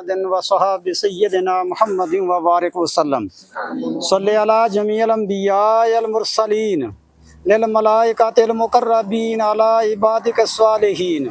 محمد وصحاب سيدنا محمد وبارك وسلم صل على جميع الانبياء المرسلين للملائكه المقربين على عبادك الصالحين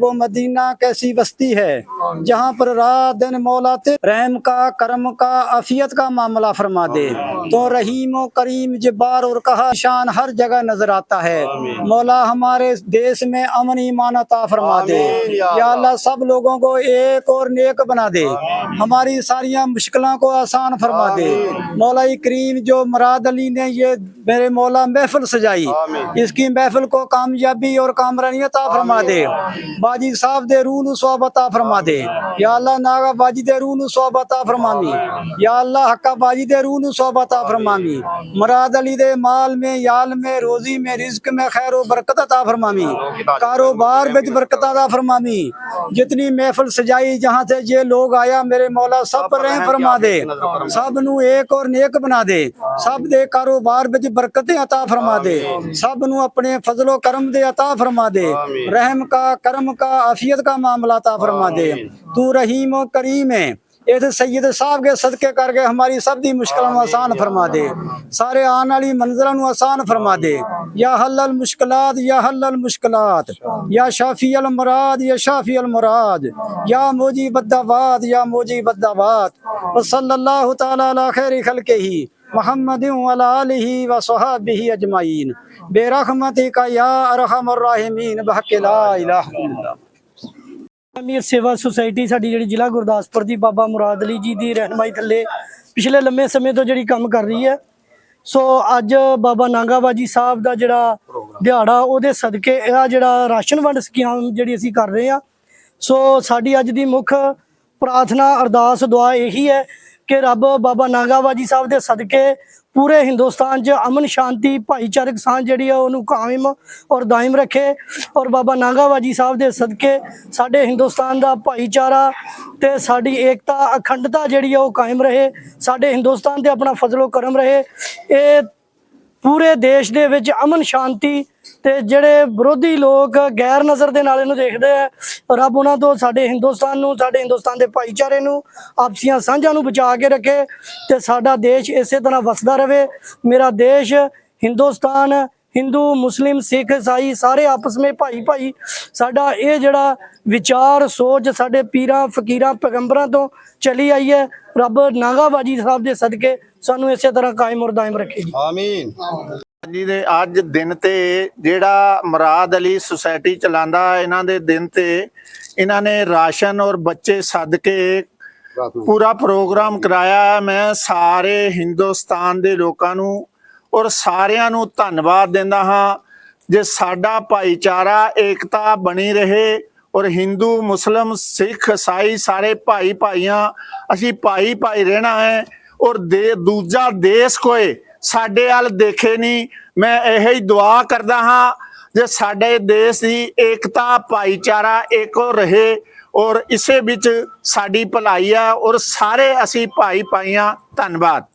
وہ مدینہ کیسی بستی ہے جہاں پر رات دن مولا رحم کا کرم کا افیت کا معاملہ فرما دے تو رحیم و کریم جبار اور کہا شان ہر جگہ نظر آتا ہے مولا ہمارے میں امن ایمان عطا فرما دے یا اللہ سب لوگوں کو ایک اور نیک بنا دے ہماری ساریاں مشکلوں کو آسان فرما دے مولا کریم جو مراد علی نے یہ میرے مولا محفل سجائی اس کی محفل کو کامیابی اور کامرانی عطا فرما دے باجی صاحب دے روح نو سواب عطا فرما دے یا اللہ ناغا باجی دے روح نو سواب عطا فرما دے یا اللہ حقا باجی دے روح نو سواب عطا فرما دے مراد علی دے مال میں یال میں روزی میں رزق میں خیر و برکت عطا فرما دے کاروبار بچ برکت عطا فرما دے جتنی محفل سجائی جہاں سے یہ لوگ آیا میرے مولا سب پر رہے فرما دے سب نو ایک اور نیک بنا دے سب دے کاروبار بچ برکتیں عطا فرما دے سب نو اپنے فضل و کرم دے عطا فرما دے رحم کا کرم کا عافیت کا معاملہ تا فرما دے تو رحیم و کریم ہے اس سید صاحب کے صدقے کر کے ہماری سب دی مشکلوں آسان فرما دے سارے آن والی منزلوں آسان فرما دے یا حل المشکلات یا حل المشکلات یا شافی المراد یا شافی المراد یا موجی بدعوات یا موجی بدعوات صلی اللہ تعالیٰ علی خیر ہی محمد و علی و صحابہ اجمعین ਬੇਰਹਿਮਤੀ ਕਾ ਯਾ الراحمين ਰਹੀਮਿਨ ਬਹਕ ਲਾ ਇਲਾਹ الله ਅਮੀਰ ਸੇਵਾ ਸੁਸਾਇਟੀ ਸਾਡੀ ਜਿਹੜੀ ਜ਼ਿਲ੍ਹਾ ਗੁਰਦਾਸਪੁਰ ਦੀ ਬਾਬਾ ਮੁਰਾਦ ਅਲੀ ਜੀ ਦੀ ਰਹਿਨਮਾਈ ਥੱਲੇ ਪਿਛਲੇ ਲੰਮੇ ਸਮੇਂ ਤੋਂ ਜਿਹੜੀ ਕੰਮ ਕਰ ਰਹੀ ਹੈ ਸੋ ਅੱਜ ਬਾਬਾ ਨਾਂਗਾਵਾਜੀ ਸਾਹਿਬ ਦਾ ਜਿਹੜਾ ਦਿਹਾੜਾ ਉਹਦੇ ਸਦਕੇ ਇਹ ਜਿਹੜਾ ਰਾਸ਼ਨ ਵੰਡ ਸਕੀਮ ਜਿਹੜੀ ਅਸੀਂ ਕਰ ਰਹੇ ਆ ਸੋ ਸਾਡੀ ਅੱਜ ਦੀ ਮੁੱਖ ਪ੍ਰਾਰਥਨਾ ਅਰਦਾਸ ਦੁਆ ਇਹੀ ਹੈ ਕਿ ਰੱਬ ਬਾਬਾ ਨਾਗਾਵਾ ਜੀ ਸਾਹਿਬ ਦੇ ਸਦਕੇ ਪੂਰੇ ਹਿੰਦੁਸਤਾਨ 'ਚ ਅਮਨ ਸ਼ਾਂਤੀ ਭਾਈਚਾਰਕ ਸਾਂਝ ਜਿਹੜੀ ਆ ਉਹਨੂੰ ਕਾਇਮ ਔਰ ਦਾਇਮ ਰੱਖੇ ਔਰ ਬਾਬਾ ਨਾਗਾਵਾ ਜੀ ਸਾਹਿਬ ਦੇ ਸਦਕੇ ਸਾਡੇ ਹਿੰਦੁਸਤਾਨ ਦਾ ਭਾਈਚਾਰਾ ਤੇ ਸਾਡੀ ਏਕਤਾ ਅਖੰਡਤਾ ਜਿਹੜੀ ਆ ਉਹ ਕਾਇਮ ਰਹੇ ਸਾਡੇ ਹਿੰਦੁਸਤਾਨ ਤੇ ਆਪਣਾ ਫਜ਼ਲੋ ਕਰਮ ਰਹੇ ਇਹ ਪੂਰੇ ਦੇਸ਼ ਦੇ ਵਿੱਚ ਅਮਨ ਸ਼ਾਂਤੀ ਤੇ ਜਿਹੜੇ ਵਿਰੋਧੀ ਲੋਕ ਗੈਰ ਨਜ਼ਰ ਦੇ ਨਾਲ ਇਹਨੂੰ ਦੇਖਦੇ ਆ ਰੱਬ ਉਹਨਾਂ ਤੋਂ ਸਾਡੇ ਹਿੰਦੁਸਤਾਨ ਨੂੰ ਸਾਡੇ ਹਿੰਦੁਸਤਾਨ ਦੇ ਭਾਈਚਾਰੇ ਨੂੰ ਆਪਸੀਆਂ ਸਾਂਝਾਂ ਨੂੰ ਬਚਾ ਕੇ ਰੱਖੇ ਤੇ ਸਾਡਾ ਦੇਸ਼ ਇਸੇ ਤਰ੍ਹਾਂ ਵਸਦਾ ਰਹੇ ਮੇਰਾ ਦੇਸ਼ ਹਿੰਦੁਸਤਾਨ ਹਿੰਦੂ ਮੁਸਲਿਮ ਸਿੱਖ ਈਸਾਈ ਸਾਰੇ ਆਪਸ ਵਿੱਚ ਭਾਈ ਭਾਈ ਸਾਡਾ ਇਹ ਜਿਹੜਾ ਵਿਚਾਰ ਸੋਚ ਸਾਡੇ ਪੀਰਾਂ ਫਕੀਰਾਂ ਪੈਗੰਬਰਾਂ ਤੋਂ ਚਲੀ ਆਈ ਹੈ ਰੱਬ ਨਾਗਾਵਾਜੀ ਸਾਹਿਬ ਦੇ ਸਦਕੇ ਸਾਨੂੰ ਇਸੇ ਤਰ੍ਹਾਂ ਕਾਇਮ ਔਰ ਦਾਇਮ ਰੱਖੇ ਜੀ ਆਮੀਨ ਜੀ ਦੇ ਅੱਜ ਦਿਨ ਤੇ ਜਿਹੜਾ ਮਰਾਦ ਅਲੀ ਸੁਸਾਇਟੀ ਚਲਾਉਂਦਾ ਇਹਨਾਂ ਦੇ ਦਿਨ ਤੇ ਇਹਨਾਂ ਨੇ ਰਾਸ਼ਨ ਔਰ ਬੱਚੇ ਸਦਕੇ ਪੂਰਾ ਪ੍ਰੋਗਰਾਮ ਕਰਾਇਆ ਮੈਂ ਸਾਰੇ ਹਿੰਦੁਸਤਾਨ ਦੇ ਲੋਕਾਂ ਨੂੰ ਔਰ ਸਾਰਿਆਂ ਨੂੰ ਧੰਨਵਾਦ ਦਿੰਦਾ ਹਾਂ ਜੇ ਸਾਡਾ ਭਾਈਚਾਰਾ ਏਕਤਾ ਬਣੀ ਰਹੇ ਔਰ Hindu Muslim Sikh Sai ਸਾਰੇ ਭਾਈ ਭਾਈਆਂ ਅਸੀਂ ਭਾਈ ਭਾਈ ਰਹਿਣਾ ਹੈ ਔਰ ਦੇ ਦੂਜਾ ਦੇਸ਼ ਕੋਈ ਸਾਡੇ ਵੱਲ ਦੇਖੇ ਨਹੀਂ ਮੈਂ ਇਹ ਹੀ ਦੁਆ ਕਰਦਾ ਹਾਂ ਜੇ ਸਾਡੇ ਦੇਸ਼ ਦੀ ਏਕਤਾ ਭਾਈਚਾਰਾ ਇੱਕੋ ਰਹੇ ਔਰ ਇਸੇ ਵਿੱਚ ਸਾਡੀ ਭਲਾਈ ਆ ਔਰ ਸਾਰੇ ਅਸੀਂ ਭਾਈ ਪਾਈਆਂ ਧੰਨਵਾਦ